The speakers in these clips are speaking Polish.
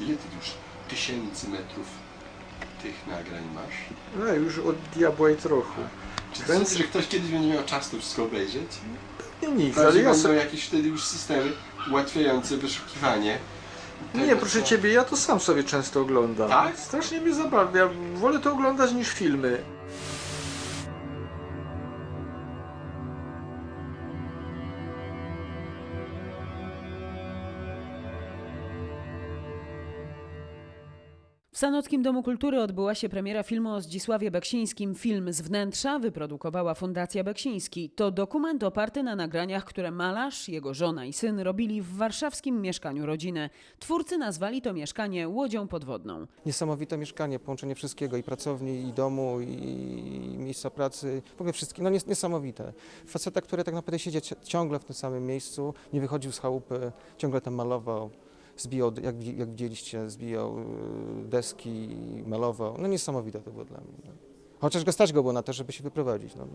Ile ty już tysięcy metrów tych nagrań masz? No już od diabła i trochę. Czy Więc- że ktoś kiedyś będzie miał czas to wszystko obejrzeć? Nie nikt, Ale ja sobie... jakieś wtedy już systemy ułatwiające wyszukiwanie. Nie, tego, proszę co- ciebie, ja to sam sobie często oglądam. Tak? Strasznie mnie zabawia. Wolę to oglądać niż filmy. W Sanockim Domu Kultury odbyła się premiera filmu o Zdzisławie Beksińskim. Film z wnętrza wyprodukowała Fundacja Beksiński. To dokument oparty na nagraniach, które malarz, jego żona i syn robili w warszawskim mieszkaniu rodziny. Twórcy nazwali to mieszkanie łodzią podwodną. Niesamowite mieszkanie, połączenie wszystkiego i pracowni, i domu, i miejsca pracy, w ogóle wszystkiego, no nies- niesamowite. Faceta, który tak naprawdę siedzi ci- ciągle w tym samym miejscu, nie wychodził z chałupy, ciągle tam malował, zbijał, jak, jak widzieliście, zbijał y, deski, malował, no niesamowite to było dla mnie. no. Chociaż go stać go było na to, żeby się wyprowadzić, no.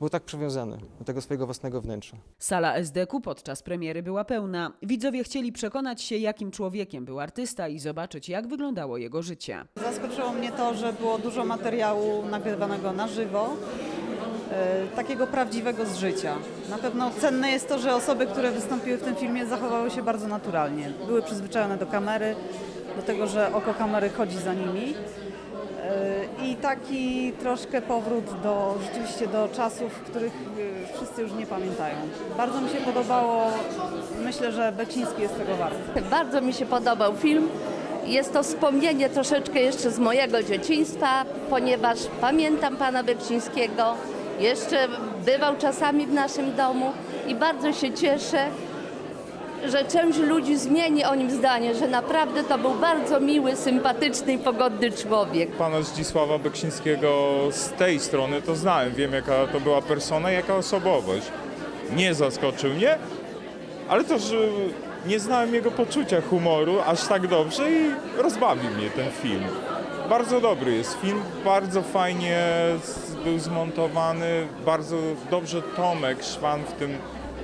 Był tak przywiązany do tego swojego własnego wnętrza. Sala SDK podczas premiery była pełna. Widzowie chcieli przekonać się, jakim człowiekiem był artysta i zobaczyć, jak wyglądało jego życie. Zaskoczyło mnie to, że było dużo materiału nagrywanego na żywo, e, takiego prawdziwego z życia. Na pewno cenne jest to, że osoby, które wystąpiły w tym filmie zachowały się bardzo naturalnie. Były przyzwyczajone do kamery, do tego, że oko kamery chodzi za nimi. E, I taki troszkę powrót do rzeczywiście do czasów, których e, wszyscy już nie pamiętają. Bardzo mi się podobało, myślę, że Beksiński jest tego wart. Bardzo mi się podobał film. Jest to wspomnienie troszeczkę jeszcze z mojego dzieciństwa, ponieważ pamiętam pana Beksińskiego. Jeszcze bywał czasami w naszym domu i bardzo się cieszę, że część ludzi zmieni o nim zdanie, że naprawdę to był bardzo miły, sympatyczny i pogodny człowiek. Pana Zdzisława Beksińskiego z tej strony to znałem. Wiem, jaka to była persona jaka osobowość. Nie zaskoczył mnie, ale też y, nie znałem jego poczucia humoru aż tak dobrze i rozbawił mnie ten film. Bardzo dobry jest film, bardzo fajnie był zmontowany, bardzo dobrze Tomek Szwan w tym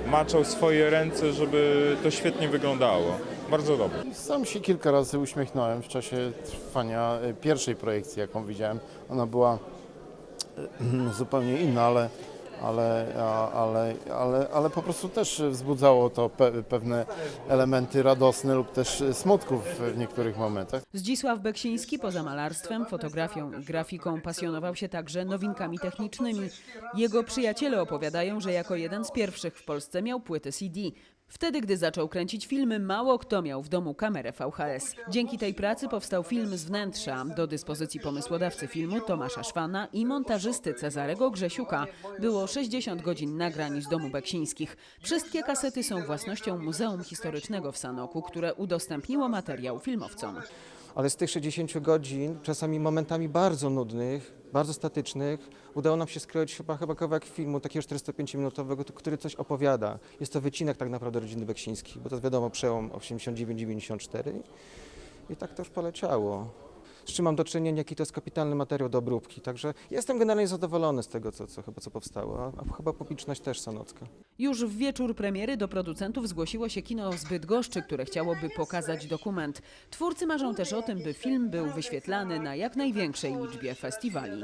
maczał swoje ręce, żeby to świetnie wyglądało. Bardzo dobry. Sam się kilka razy uśmiechnąłem w czasie trwania y, pierwszej projekcji, jaką widziałem. Ona była y, zupełnie inna, ale, ale, ale, ale, ale po prostu też wzbudzało to pe, pewne elementy radosne lub też smutków w niektórych momentach. Zdzisław Beksiński poza malarstwem, fotografią i grafiką pasjonował się także nowinkami technicznymi. Jego przyjaciele opowiadają, że jako jeden z pierwszych w Polsce miał płytę CD. Wtedy, gdy zaczął kręcić filmy, mało kto miał w domu kamerę VHS. Dzięki tej pracy powstał film z wnętrza. Do dyspozycji pomysłodawcy filmu Tomasza Szwana i montażysty Cezarego Grzesiuka było 60 godzin nagrań z domu Beksińskich. Wszystkie kasety są własnością Muzeum Historycznego w Sanoku, które udostępniło materiał filmowcom. Ale z tych 60 godzin, czasami momentami bardzo nudnych, bardzo statycznych, udało nam się skroić chyba, chyba kawałek filmu, takiego 45-minutowego, który coś opowiada. Jest to wycinek tak naprawdę rodziny Beksińskich, bo to wiadomo przełom 89-94 i tak to już poleciało. Z czym mam do czynienia, jaki to jest kapitalny materiał do obróbki. Także jestem generalnie zadowolony z tego, co, co, chyba, co powstało, a, a chyba publiczność też sanocka. Już w wieczór premiery do producentów zgłosiło się kino z Bydgoszczy, które chciałoby pokazać dokument. Twórcy marzą też o tym, by film był wyświetlany na jak największej liczbie festiwali.